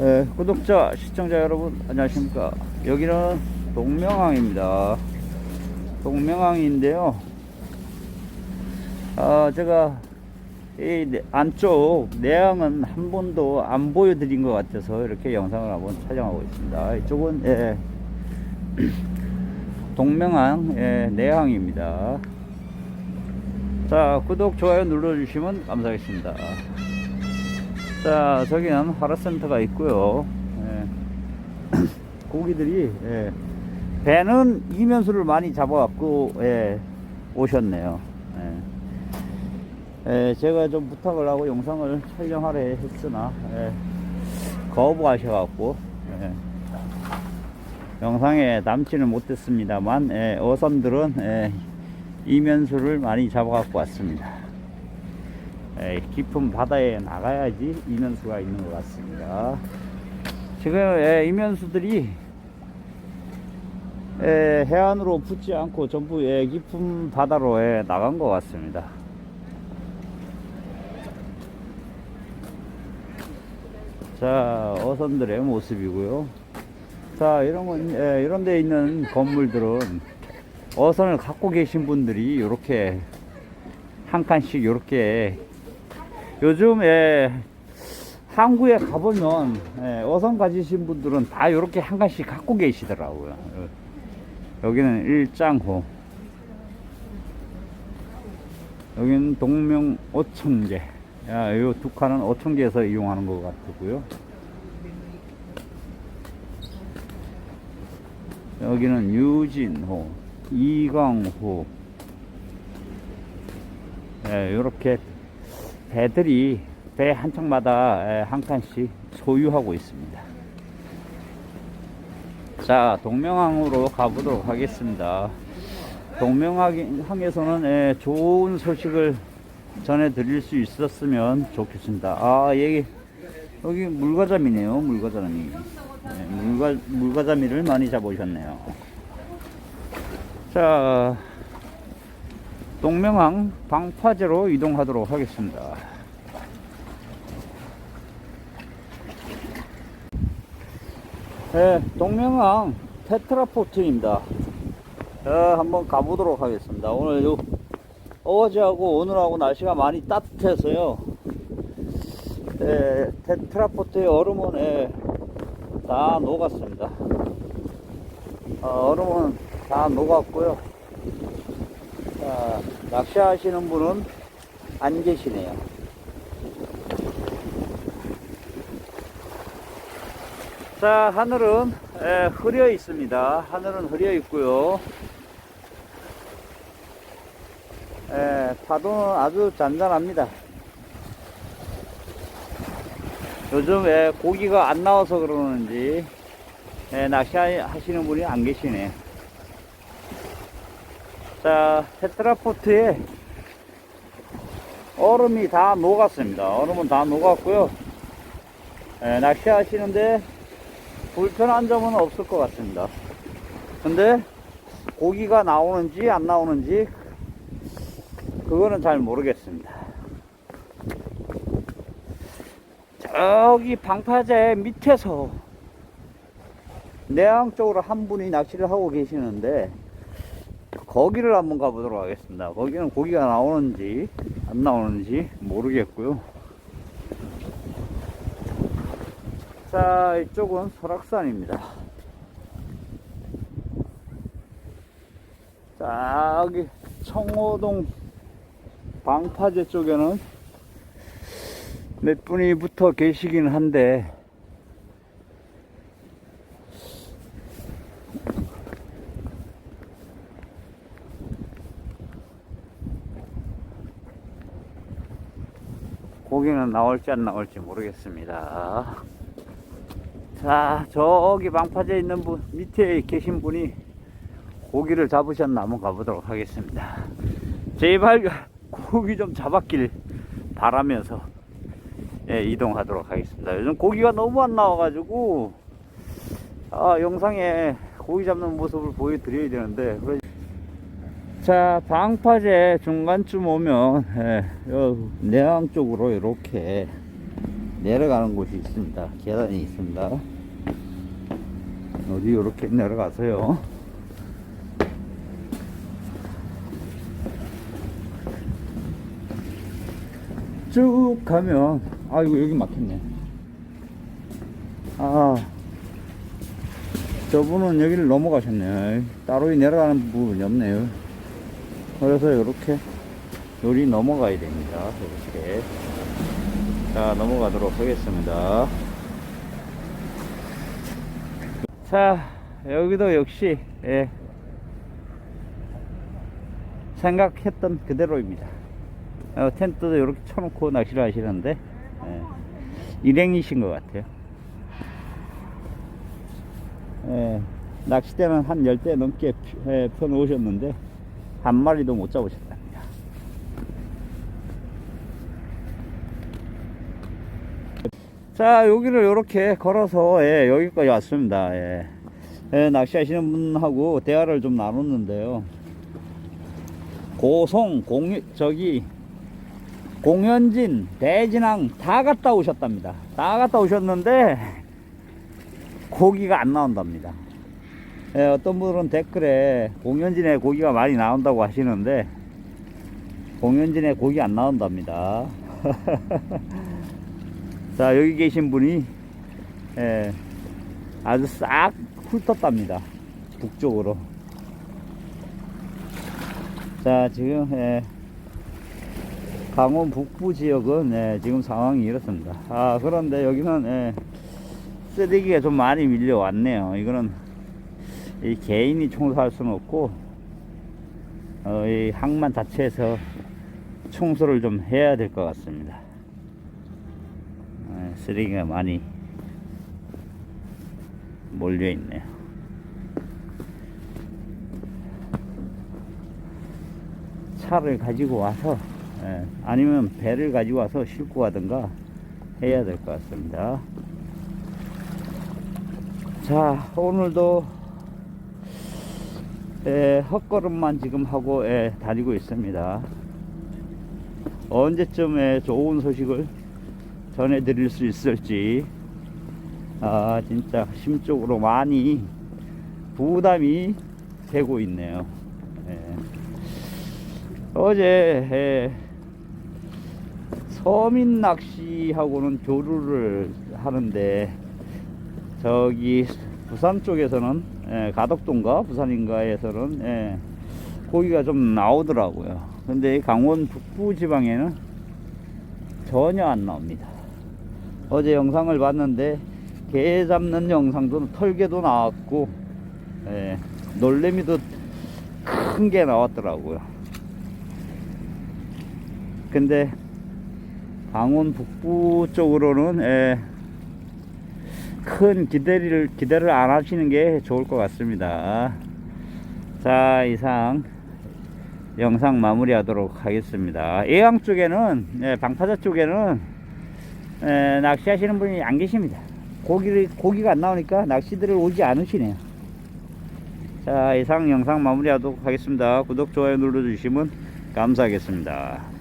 예, 구독자, 시청자 여러분, 안녕하십니까. 여기는 동명항입니다. 동명항인데요. 아, 제가 이 내- 안쪽 내항은 한 번도 안 보여드린 것 같아서 이렇게 영상을 한번 촬영하고 있습니다. 이쪽은 예, 동명항 예, 내항입니다. 자, 구독, 좋아요 눌러주시면 감사하겠습니다. 자, 저기는 하라센터가 있고요. 예. 고기들이 예. 배는 이면수를 많이 잡아갖고 예, 오셨네요. 예. 예, 제가 좀 부탁을 하고 영상을 촬영하려 했으나 예, 거부하셔갖고 예. 영상에 남지는 못했습니다만 예, 어선들은 예, 이면수를 많이 잡아갖고 왔습니다. 에, 깊은 바다에 나가야지 이면수가 있는 것 같습니다. 지금 에, 이면수들이 에, 해안으로 붙지 않고 전부 에, 깊은 바다로 에, 나간 것 같습니다. 자, 어선들의 모습이고요. 자, 이런 건, 에, 이런 데 있는 건물들은 어선을 갖고 계신 분들이 이렇게 한 칸씩 이렇게 요즘 에 항구에 가보면 예, 어선 가지신 분들은 다 이렇게 한 칸씩 갖고 계시더라고요. 어, 여기는 일장호, 여기는 동명 오천계. 야, 이두 칸은 오천계에서 이용하는 것 같고요. 여기는 유진호, 이광호. 예, 이렇게 배들이 배 한 척마다 에, 한 칸씩 소유하고 있습니다. 자, 동명항으로 가보도록 하겠습니다. 동명항에서는 에, 좋은 소식을 전해드릴 수 있었으면 좋겠습니다. 아, 여기, 여기 물가자미네요, 물가자미. 네, 물가, 물가자미를 많이 잡으셨네요. 자, 동명항 방파제로 이동하도록 하겠습니다. 네, 동명항 테트라포트입니다. 어, 한번 가보도록 하겠습니다. 오늘 요 어제하고 오늘하고 날씨가 많이 따뜻해서요. 예, 테트라포트의 얼음은 예, 다 녹았습니다. 어, 얼음은 다 녹았고요. 자, 낚시하시는 분은 안 계시네요. 자, 하늘은 에, 흐려 있습니다. 하늘은 흐려 있고요. 에, 파도는 아주 잔잔합니다. 요즘 에, 고기가 안 나와서 그러는지 에, 낚시하시는 분이 안 계시네요. 자, 테트라포트에 얼음이 다 녹았습니다. 얼음은 다 녹았고요. 에, 낚시하시는데 불편한 점은 없을 것 같습니다. 근데 고기가 나오는지 안 나오는지 그거는 잘 모르겠습니다. 저기 방파제 밑에서 내항 쪽으로 한 분이 낚시를 하고 계시는데 거기를 한번 가보도록 하겠습니다. 거기는 고기가 나오는지 안 나오는지 모르겠고요. 자, 이쪽은 설악산입니다. 저기 청호동 방파제 쪽에는 몇 분이 붙어 계시긴 한데 고기는 나올지 안 나올지 모르겠습니다. 자, 저기 방파제에 있는 분, 밑에 계신 분이 고기를 잡으셨나 한번 가보도록 하겠습니다. 제발 고기 좀 잡았길 바라면서 예, 이동하도록 하겠습니다. 요즘 고기가 너무 안 나와가지고 아, 영상에 고기 잡는 모습을 보여드려야 되는데 자 방파제 중간쯤 오면 예, 요 내항 쪽으로 이렇게 내려가는 곳이 있습니다. 계단이 있습니다. 어디 이렇게 내려가서요. 쭉 가면 아이고 여기 막혔네. 아 저분은 여기를 넘어가셨네요. 따로 내려가는 부분이 없네요. 그래서 이렇게 요리 넘어가야 됩니다. 이렇게. 자, 넘어가도록 하겠습니다. 자, 여기도 역시, 예, 생각했던 그대로입니다. 어, 텐트도 이렇게 쳐놓고 낚시를 하시는데, 예, 일행이신 것 같아요. 예, 낚싯대는 한 10대 넘게 펴- 예, 펴놓으셨는데, 한 마리도 못 잡으셨답니다. 자, 여기를 이렇게 걸어서, 예, 여기까지 왔습니다. 예. 예, 낚시하시는 분하고 대화를 좀 나눴는데요. 고송, 공, 저기, 공연진, 대진항 다 갔다 오셨답니다. 다 갔다 오셨는데, 고기가 안 나온답니다. 예, 어떤 분들은 댓글에 공연진에 고기가 많이 나온다고 하시는데, 공연진에 고기 안 나온답니다. 자, 여기 계신 분이, 예, 아주 싹 훑었답니다. 북쪽으로. 자, 지금, 예, 강원 북부 지역은, 예, 지금 상황이 이렇습니다. 아, 그런데 여기는, 예, 쓰레기가 좀 많이 밀려왔네요. 이거는, 이 개인이 청소할 수는 없고, 어, 이 항만 자체에서 청소를 좀 해야 될 것 같습니다. 예, 쓰레기가 많이 몰려 있네요. 차를 가지고 와서 예, 아니면 배를 가지고 와서 싣고 가든가 해야 될 것 같습니다. 자 오늘도 예, 헛걸음만 지금 하고 예, 다니고 있습니다. 언제쯤에 좋은 소식을 전해드릴 수 있을지 아 진짜 심적으로 많이 부담이 되고 있네요. 예. 어제 예, 서민 낚시하고는 교류를 하는데 저기 부산 쪽에서는 예, 가덕동가 부산인가에서는 예, 고기가 좀 나오더라고요. 근데 이 강원 북부 지방에는 전혀 안 나옵니다. 어제 영상을 봤는데 개 잡는 영상도 털개도 나왔고 예, 놀래미도 큰 게 나왔더라고요. 근데 강원 북부 쪽으로는 예, 큰 기대를 기대를 안 하시는 게 좋을 것 같습니다. 자 이상 영상 마무리하도록 하겠습니다. 예양 쪽에는 예, 방파제 쪽에는 에, 낚시하시는 분이 안 계십니다. 고기를 고기가 안 나오니까 낚시들을 오지 않으시네요. 자 이상 영상 마무리하도록 하겠습니다. 구독 좋아요 눌러주시면 감사하겠습니다.